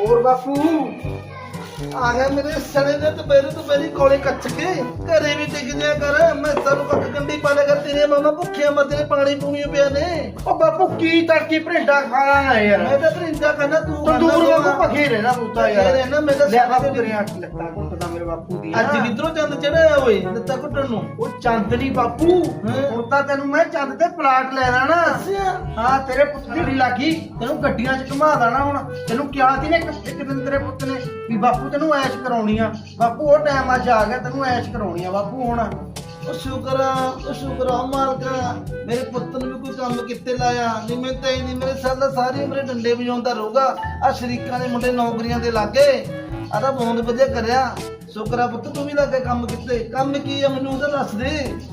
ਹੋਰ ਬਾਪੂ? ਆ ਮੇਰੇ ਸਣੇ ਦੇ ਦੁਪਹਿਰੇ ਦੁਪਹਿਰੀ ਕੋਲੇ ਕੱਚ ਕੇ ਘਰੇ ਵੀ ਟਿਕ ਜਿਆ ਕਰ, ਮੈਂ ਸਾਨੂੰ ਕੱਖ ਕੰਡੀ ਪਾ ਲਿਆ ਕਰ ਤੇਰੇ ਮਾਮਾ ਭੁੱਖਿਆ ਮਰਦੇ ਨੇ ਪਾਣੀ ਪੂਣੀ ਪਿਆ ਨੇ। ਉਹ ਬਾਪੂ ਕੀ ਤੜਕੀ ਭਰਿੰਡਾ ਖਾਣਾ ਹੈ ਯਾਰ। ਮੈਂ ਤਾਂ ਭਰਿੰਦਾ ਕਹਿੰਦਾ ਤੂੰ ਤੰਦੂਰ ਵਾਂਗੂ ਭਖੇ ਰਹਿਣਾ ਬੁੱਤਾ ਯਾਰ। ਰਹਿਣਾ, ਮੈਂ ਤਾਂ ਲੈ ਬਾਪੂ ਤੇਰੇ ਅੱਖ ਲੱਤਾਂ ਘੁੱਟਦਾ ਮੇਰੇ ਬਾਪੂ ਦੀ। ਅੱਜ ਕਿਧਰੋਂ ਚੰਦ ਚੜਿਆ ਓਏ ਲੱਤਾਂ ਘੁੱਟਣ ਨੂੰ। ਉਹ ਚੰਦ ਨਹੀਂ ਬਾਪੂ? ਹੁਣ ਤਾਂ ਤੈਨੂੰ ਮੈਂ ਚੰਦ ਤੇ ਪਲਾਟ ਲੈ ਦੇਣਾ ਹਾਂ ਤੇਰੇ ਪੁੱਤ ਦੀ ਲੱਗੀ ਤੈਨੂੰ ਗੱਡੀਆਂ 'ਚ ਘੁਮਾ ਦੇਣਾ ਹੁਣ। ਤੈਨੂੰ ਕਿਹਾ ਸੀ ਨਾ ਇੱਕ ਇੱਕ ਦਿਨ ਤੇਰੇ ਪੁੱਤ ਨੇ ਵੀ ਬਾਪੂ ਤੈਨੂੰ ਐਸ਼ ਕਰਾਉਣੀ ਆ। ਬਾਪੂ ਉਹ ਟਾਈਮ ਅੱਜ ਆ ਗਿਆ ਤੈਨੂੰ ਐਸ਼ ਕਰਾਉਣੀ ਆ। ਬਾਪੂ ਹੁਣ ਉਹ ਸ਼ੁਕਰ ਉਹ ਸ਼ੁਕਰ ਆ ਮਾਲਕਾ ਮੇਰੇ ਪੁੱਤ ਨੂੰ ਵੀ ਕੋਈ ਕੰਮ ਕਿੱਥੇ ਲਾਇਆ? ਨਹੀਂ ਮੈਂ ਤਾਂ ਨਹੀਂ ਮੇਰੇ ਸਾਲ ਦਾ ਸਾਰੀ ਉਮਰੇ ਡੰਡੇ ਵਜਾਉਂਦਾ ਰਹੂਗਾ ਆ ਸ਼ਰੀਕਾਂ ਦੇ ਮੁੰਡੇ ਨੌਕਰੀਆਂ ਦੇ ਲਾਗੇ। ਆ ਤਾਂ ਬਹੁਤ ਵਧੀਆ ਕਰਿਆ। ਸ਼ੁਕਰ ਆ ਪੁੱਤ ਤੂੰ ਵੀ ਲੱਗੇ ਕੰਮ ਕਿੱਥੇ? ਕੰਮ ਕੀ ਆ? ਮੈਨੂੰ ਉਹਦਾ ਦੱਸ ਦੇ।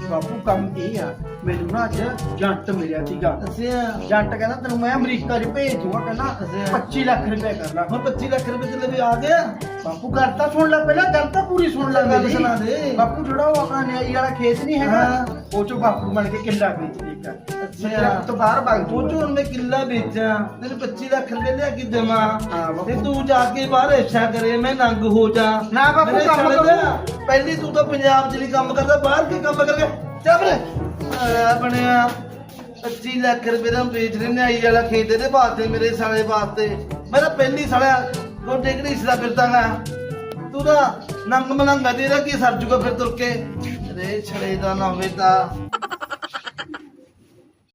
ਬਾਪੂ ਕੰਮ ਕੀ ਆ? ਮੈਨੂੰ ਨਾ ਅੱਜ ਜੰਟ ਮਿਲਿਆ ਸੀਗਾ। ਅੱਛਾ ਜੰਟ ਕਹਿੰਦਾ ਤੈਨੂੰ ਮੈਂ ਅਮਰੀਕਾ 'ਚ ਭੇਜ ਦੂੰਗਾ ਕਹਿੰਦਾ ਅੱਛਾ। 25 ਲੱਖ ਰੁਪਏ ਕਰ ਲਾ ਹੁਣ 25 ਲੱਖ ਰੁਪਏ ਤੇ ਵੀ ਆ ਗਿਆ ਬਾਪੂ ਗੱਲ ਤਾਂ ਸੁਣ ਲੈ ਪਹਿਲਾਂ ਗੱਲ ਤਾਂ ਪੂਰੀ ਸੁਣ ਲੈ ਗੱਲ। ਸੁਣਾ ਦੇ। ਬਾਪੂ ਜਿਹੜਾ ਉਹ ਆਪਣਾ ਨਿਆਈ ਵਾਲਾ ਖੇਤ ਨਹੀਂ ਹੈਗਾ। ਉਹ ਚੋਂ ਬਾਪੂ ਬਣ ਕੇ ਕਿੱਲਾ ਵੇਚ ਦੇਗਾ ਅੱਛਾ। ਤੋਂ ਬਾਹਰ ਭੱਗ ਉਹ ਚੋਂ ਮੈਂ ਕਿੱਲਾ ਵੇਚਾਂ ਤੈਨੂੰ 25 ਲੱਖ ਰੁਪਏ ਲਿਆ ਕੇ ਦੇਵਾਂ। ਤੇ ਤੂੰ ਜਾ ਕੇ ਬਾਹਰ ਇੱਛਾ ਕਰੇ ਮੈਂ ਨੰਗ ਹੋ ਜਾ। ਨਾ ਬਾਪੂ, ਕੰਮ ਸਾਲੇ ਕਰੋ। ਦਾ, ਪਹਿਲੀ ਤੂੰ ਤਾਂ ਪੰਜਾਬ 'ਚ ਨਹੀਂ ਕੰਮ ਕਰਦਾ ਬਾਹਰ ਕੀ ਕੰਮ ਕਰਕੇ ਚੱਲ ਰੇ ਆ ਬਣਿਆ। 25 ਲੱਖ ਰੁਪਏ ਦਾ ਵੇਚ ਰਹੇ ਨੇ ਆਈ ਵਾਲਾ ਖੇਤ ਇਹਦੇ ਵਾਸਤੇ ਮੇਰੇ ਸਾਲੇ ਵਾਸਤੇ। ਮੈਂ ਤਾਂ ਪਹਿਲੀ ਸਾਲਿਆ ਗੋਡੇ ਘੜੀਸਦਾ ਫਿਰਦਾਗਾ ਤੂੰ ਤਾਂ ਨੰਗ ਮਲੰਗਾ ਤੇਰਾ ਕੀ ਸਰ ਜੂਗਾ ਫਿਰ ਤੁਰ ਕੇ? ਰੇ ਛੜੇ ਦਾ ਨਾ ਹੋਵੇ ਤਾਂ।